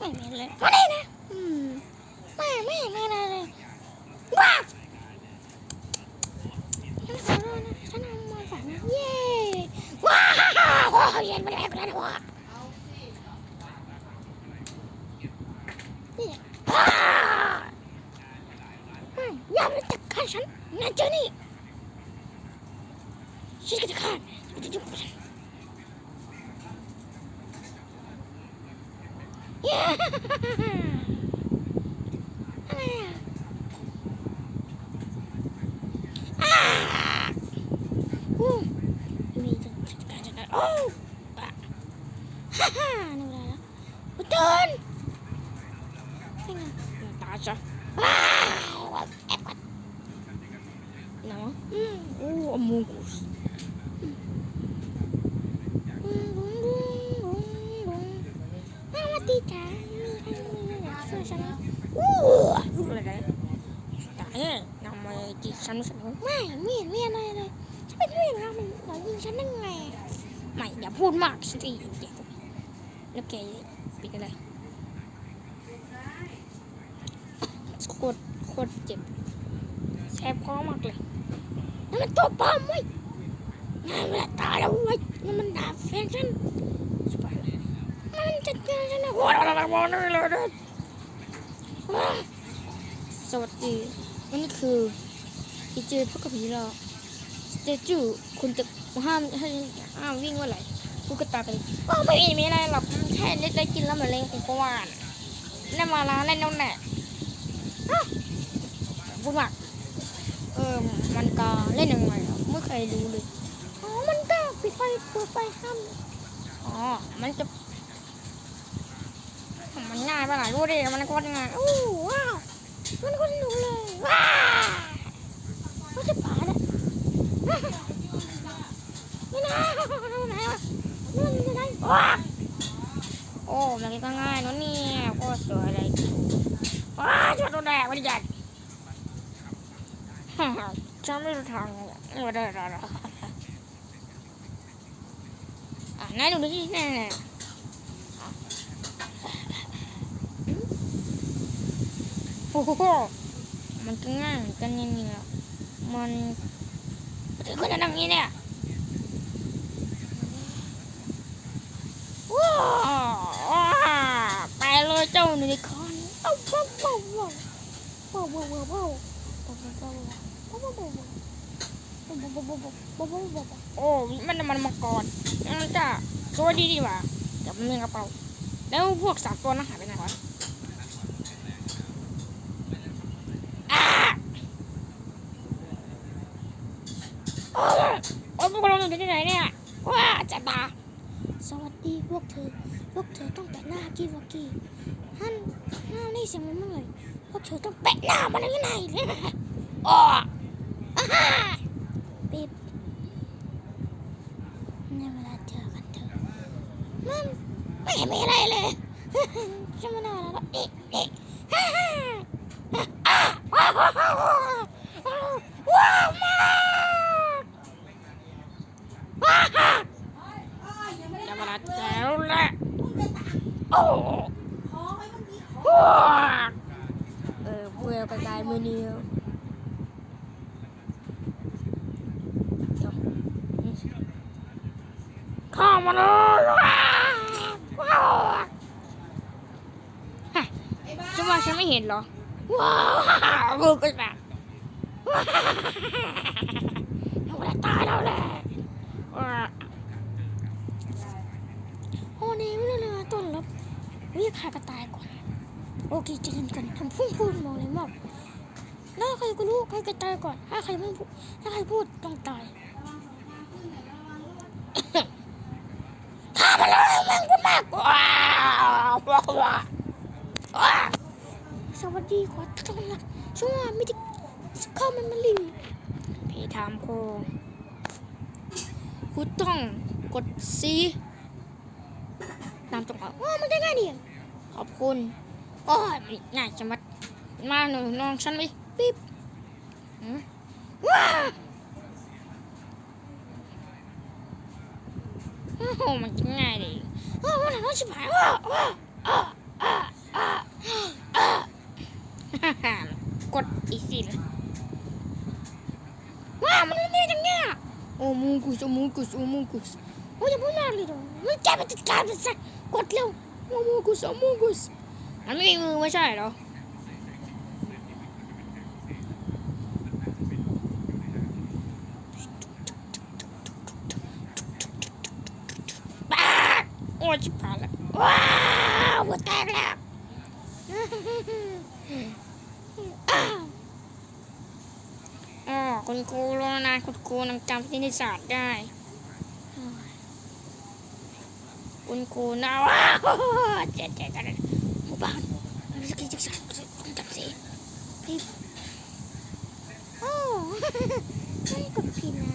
ปังไม่เลยไม่ได้นะไม่ไม่ไม่เลยว้าฉันขอโทษนะฉันทำมาสามเย้ว้าวโอ้ยเย็นมาแล้วกันนะวะอยามจะบข้าฉันนะเจนี่ฉันกจะฆ่าจะจุกฉั Betul. Natasha. Wow, ekot. Nah, hmm, oh, amungus. ฉันรู้สึกว่ไม่ไม่เมีอะไรเลยฉันเพื่ได้ทำมันหลอยิงฉันได้ไงไม่อย่าพูดมากสิเดี๋ยวแล้วแกปิดอะไรโคตรโคตรเจ็บแสบคอมากเลยนั่นมันตัวปอมไว้ยนั่นมันตายแล้วเว้ยนั่นมันด่าแฟนฉันมันจะดกาฉันนะโอ้ยอะไรวะนี่เลยเด้อสวัสดีนี่คือ 이제 파카 비라 이제 쭉 군대 한, 한, 한า,원 래. กูกระตาไปก็ไม่มีไม่อะไรหรอกแค่เล่ไๆกินแล้วเหมือนเลงของกวานนั่นมาร้านนั่นนั่นแหละบุญหมักเออมันก็เล่นยังไงไม่เคยรู้เลยอ๋อมันก็ปิดไฟเปิดไฟห้ามอ๋อมันจะมันง่ายไปหลายรู้ดิมันก็ง่ายอู้ว้าว ฉันไม่รู้ทางเลยไม่ได้หรอกอะนั่นดูดิแน่แน่โอ้โหมันก็ง่ายเหมือนกันเนี่ยมันถึงขนาดนี้เนี่ยว้าวไปเลยเจ้าหนูนิคอนว้าวว้าวว้าวว้าวว้าวว้าวว้าว โอ้มันมันมังกรมันจะตัวดีดีว่าเดี๋มันมีกระเป๋า แล้วพวกสามตัวนั้นหายไปไหนวะโอ้พวกเราอยู่ที่ไหนเนี่ยว้าจะตาสวัสดีพวกเธอ พวกเธอต้องแปะหน้ากี้วากี้ฮั่นหน้านี่เสียงมันเมื่อยพวกเธอต้องแปะหน้ามันยังไงเนี่ยอ๋อ เออเมื่อไปไกลมือเดียวเดี๋ยวเข้ามาเลยว้าวว้าวฮะจะว่าฉันไม่เห็นเหรอ ว้าวมือก็แบบว้าวเอาละตายแล้วแหละว้าวโอ้นี่ไม่เลยต้นรับเรียกใครก็ตายก โอเคจะกินกันทำพุ่งพูดมองเลยมากแล้วใครก็รู้ใครก็ตายก่อน ถ้าใครไม่พูดถ้าใครพูดต้องตายข้ามาเลยมันก็มากกว่าว้าวว้าวสวัสดีขอต้อนรับช่วงมิติเข้ามันมาลิพี่ถามโคคุณต้องกดซีตามตรงอะว้ามันได้ง่ายดีขอบคุณ โอ้ยง่ายจังมัดมาหนูลองฉันเลยปิ๊บหืมว้าวโอ้โหมันกินง่ายดิโอ้โหมันน่าชิบหายว้าวว้าวอ้าอ้าอ้าอ้าฮ่าฮ่ากดอีกสิเลยว้าวมันไม่จังเนี่ยโอ้มูกุสโอ้มูกุสโอ้มูกุสโอ้ยอย่าพูดมากเลยดอกมันแกมันจัดการมันซะกดเร็วโอ้มูกุสโอ้มูกุส มันไม่มีมือไม่ใช่เหรอปากโอ้ยชิบหายแล้วว้าวหัวแตกแล้วอ้าวอ๋อคุณครูรู้แล้วนะคุณครูนังจำที่นิสศาสตร์ได้ คุณครูนะว้าวเจ๊เจ๊กันหมู่ บ้านมันสกีจักรสานคุณจำสิพี่โอ้ไม่กดผิดนะ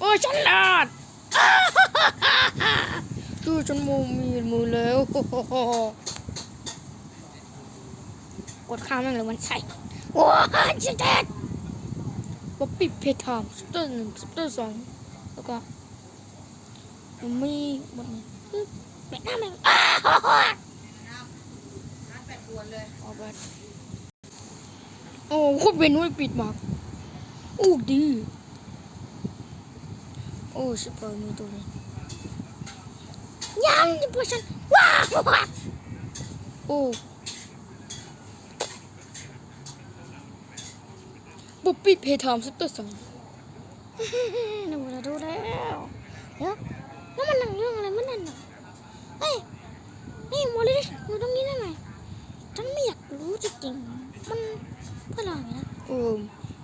โอ้ยฉันรอดดูฉันมูมีมือแล้วกดข้ามแม่งเลยมันใส่ ว้าวจะแดดป๊อปปี้เพทามสเตอร์หนึ่งสเตอร์สองแล้วก็มันมีหมดเลยปึ๊บเป็ดหน้าแม่งอ้าวร้านแปดดวนเลยออกไปโอ้โคตรเบนด้วยปิดมากโอ้ดี โอ้ชิบหายมีตัวนี้ยังจะปวดฉันว้าวโอ้ บ๊อบบี้เพทามซุปเปอร์สองดูแล้วดูแล้วเดี๋ยวแล้วมันหนังเรื่องอะไรมันนั่นน่ะเอ้ยนี่โมเลสอยู่ตรงนี้ได้ไหมฉันไม่อยากรู้จริงๆมันเพื่ออะไรนะเออ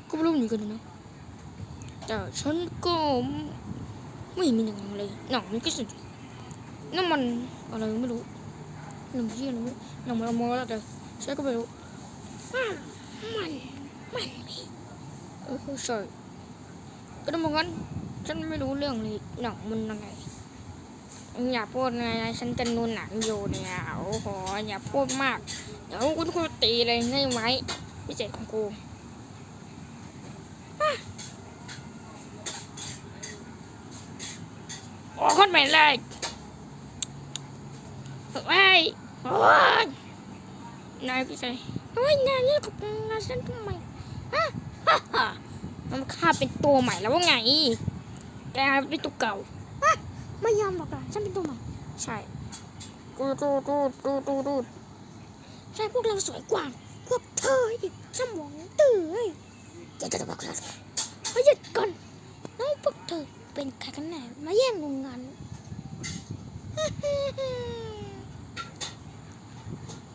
ก็ไม่รู้เหมือนกันนะแต่ฉันก็ไม่มีหนังเลยหนังมันก็สุดนั่นมันอะไรไม่รู้หนังที่อะไรไม่รู้หนังมันมองแล้วแต่ใช่ก็ไม่รู้อะมันมันมี เออใช่ก็ต้องบอกงั้นฉันไม่รู้เรื่องเลยหนังมันยังไงอย่าพูดไงนะฉันจะนูนหนังอยู่เนี่ยโอ้โหอย่าพูดมาก เดี๋ยวคุณครูตีเลยง่ายไหมพิเศษของกูโอ้คนใหม่เลยไอ้ยโอ้ยนายพี่ชายโอ้ยนายนี่กับงานฉันทำไม มันฆ่าเป็นตัวใหม่แล้วว่าไงแกเป็นตัวเก่าฮะไม่ยอมหรอกนะฉันเป็นตัวใหม่ใช่ดูดูดูดูดูดูใช่พวกเราสวยกว่า พวกเธออีกสมองตื่นจะจะบอกเราเฮ้ยหยุดก่อนน้องพวกเธอเป็นใครกันแน่มาแย่งงงงาน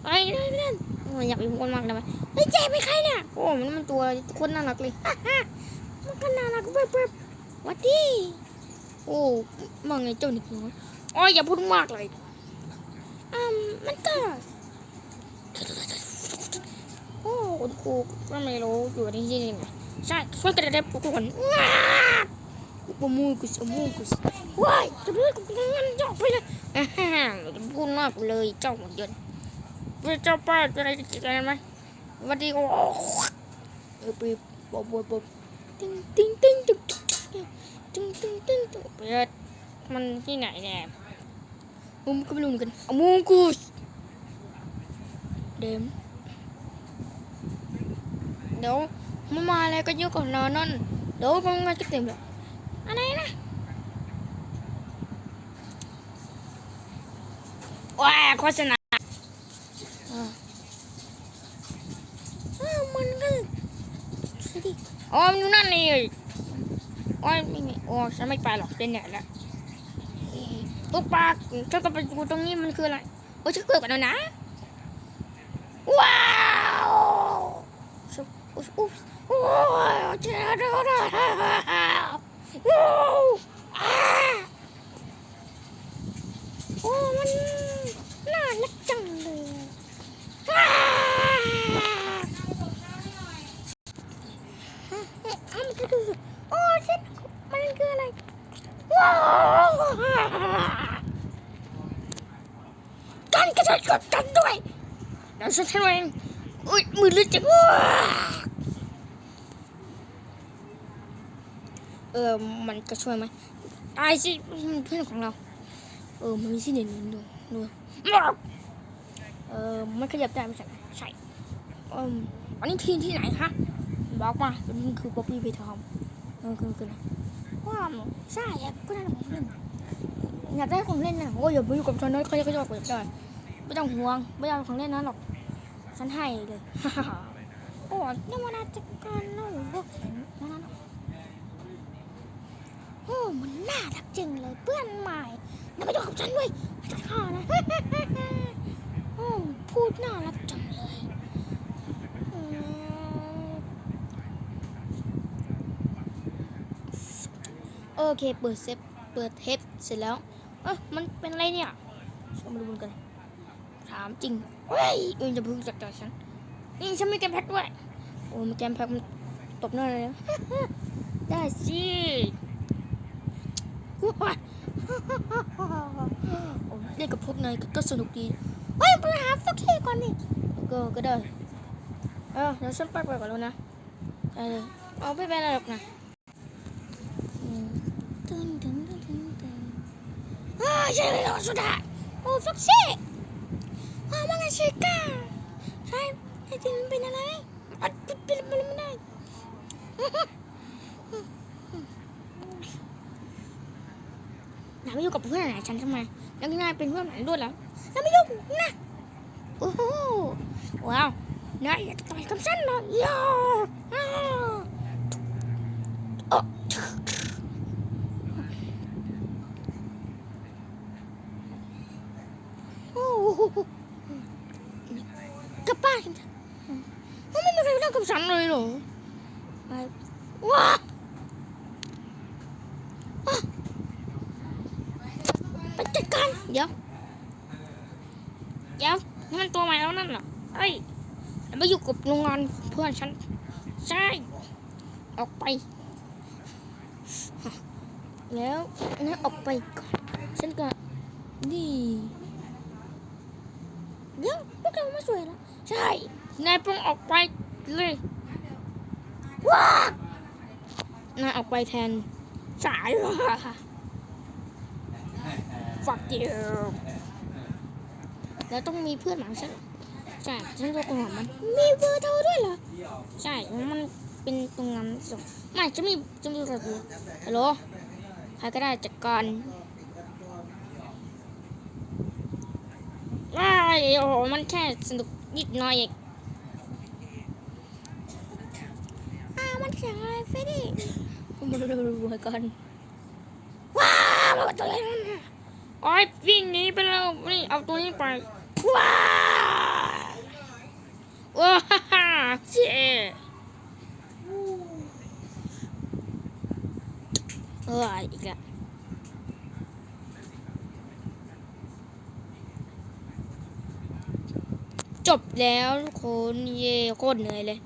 ไอ้เล่นเล่นโอยากเป็นคนมากเลยไหมเฮ้ยเจ๊เป็นใครเนี่ยโอ้มันมันตัวคนน่ารักเลยมันก็น่ารักเว้ยเว้ยหวัดดีโอ้มาไงเจ้าหนิกน้อยโอ้ยอย่าพูดมากเลยอืมมันก็โอ้คุณครูก็ไม่รู้อยู่ที่นี่ไงใช่ช่วยกันได้ทุกคนว้าวอุปมูกุสอุปมูกุสว้ายจะเลือกกูงั้นจอกไปเลยอ่าฮ่าพูดมากเลยเจ้าหมดเยิน วิจ้าป้าตัวอะไรจิกอะไรไหมวันดีก็เออปีบบบบติ้งติ้งติ้งตึ๊กตึ้งตึ้งตึ้งตึ๊กเปิดมันที่ไหนเนี่ยมุมก็ไม่รู้เหมือนกันเอามุมกูเดมเดี๋ยวมันมาอะไรก็เยอะกว่านอนนั่นเดี๋ยวมันก็เต็มเลยอะไรนะว้าโฆษณา อ๋อมันอยู่นั่นนี่โอ้ยไม่มีโอ้ฉันไม่ไปหรอกเป็นใหญ่แล้วตุ๊กปากฉันก็ไปดูตรงนี้มันคืออะไรโอ้ยฉันเกิดกันแล้วนะ ว้าวชุบอุ๊บอุ๊บโอ้ยเจ้าดูดูว้าวอ้าโอ้มันน่ารักจังเลยอ้าอ้ามันคือโอ้ฉันมันคืออะไรว้าวกันกระโดด กดกันด้วย เดี๋ยวฉันทำเองอุ้ยมือลื่นจังเออมันก็ช่วยไหมตายสิเพื่อนของเรา เออมันมีที่เด่นดูดูเออมันขยับได้ไม่ใช่ใช่เอออันนี้ทีมที่ไหนคะบอกมามันคือป๊อปปี้เพทอมเออคือคืออะไรว้าวใช่ก็ได้ของเล่นอยากได้ของเล่นนะโอ้ยอย่าไปอยู่กับฉันนะใครก็จะบอกอยากได้ไม่ต้องห่วงไม่เอาของเล่นนั้นหรอก ฉันให้เลยโอ้นี่มันน่าจะการเล่าพวกแข็งนั่นนะโอ้มันน่ารักจริงเลยเพื่อนใหม่อย่าไปยุ่งกับฉันด้วยจะฆ่านะโอ้พูดน่ารักจังเลยอืมโอเคเปิดเซฟเปิดเทปเสร็จแล้ว เอ้ยมันเป็นอะไรเนี่ยชมมาดูกันถามจริง เฮ้ยเอ็งจะพึ่งจัดการฉัน นี่ฉันมีแกมแพ็กด้วย โอ้มีแกมแพ็กมันตบหน้าเลยนะได้สิว้าโอ้เล่นกับพวกนายก็สนุกดีเฮ้ยไปหาฟักซี่ก่อนนี่ก็ก็ได้ เออเดี๋ยวฉันไปไปก่อนแล้วนะเลยเอาไม่เป็นไรหรอกนะตึ้งตึ้งตึ้งตึ้งตึ้งอ่าฉันไม่รอสุดาโอ้ฟักซี่ ว้าวมันชิก้าใช่ไอ้ที่มันเป็นอะไรอัดปิดปิดมันไม่ได้นายไม่ยุ่กับเพื่อนไหนฉันทำไมแล้วนายเป็นเพื่อนไหนด้วยแล้วนายไม่ยุ่งนะโอ้โหว้าว นายอยากต่อยกับฉันเหรอยาอ้าวโอ้โอ้โหกลับบ้านกันเถอะมันไม่มีใครเล่นกับฉันเลยเหรอไปว้าไปจัดการเดี๋ยวเดี๋ยวนี่มันตัวใหม่แล้วนั่นเหรอเอ้ยอย่ามาอยู่กับโรงงานเพื่อนฉัน ใช่ ออกไป แล้วนี่ออกไปก่อนฉันก็ดีเดี๋ยวพวกเรามาสวยแล้ว ใช่ นายต้องออกไปเลย ว้านาออกไปแทนสายว่ะ fuck you แล้วต้องมีเพื่อนหมาฉันใช่ฉันจะกลัวมัน มีเบอร์โทรด้วยเหรอ ใช่มันเป็นตรงนั้นส่งไม่จะมีจะมีระบบฮัลโหลใครก็ได้จัดการไม่โอ้โหมันแค่สนุกนิดหน่อยเองอ้าวมันเสียงอะไรเฟรดดี้มันรวยกันว้าวมันตัวอะไรนั่นน่ะโอ้ยวิ่งหนีไปแล้วนี่เอาตัวนี้ไปว้าวว้าฮ่าฮ่าเจ๊เอออีกแล้วจบแล้วทุกคนเย่โคตรเหนื่อยเลย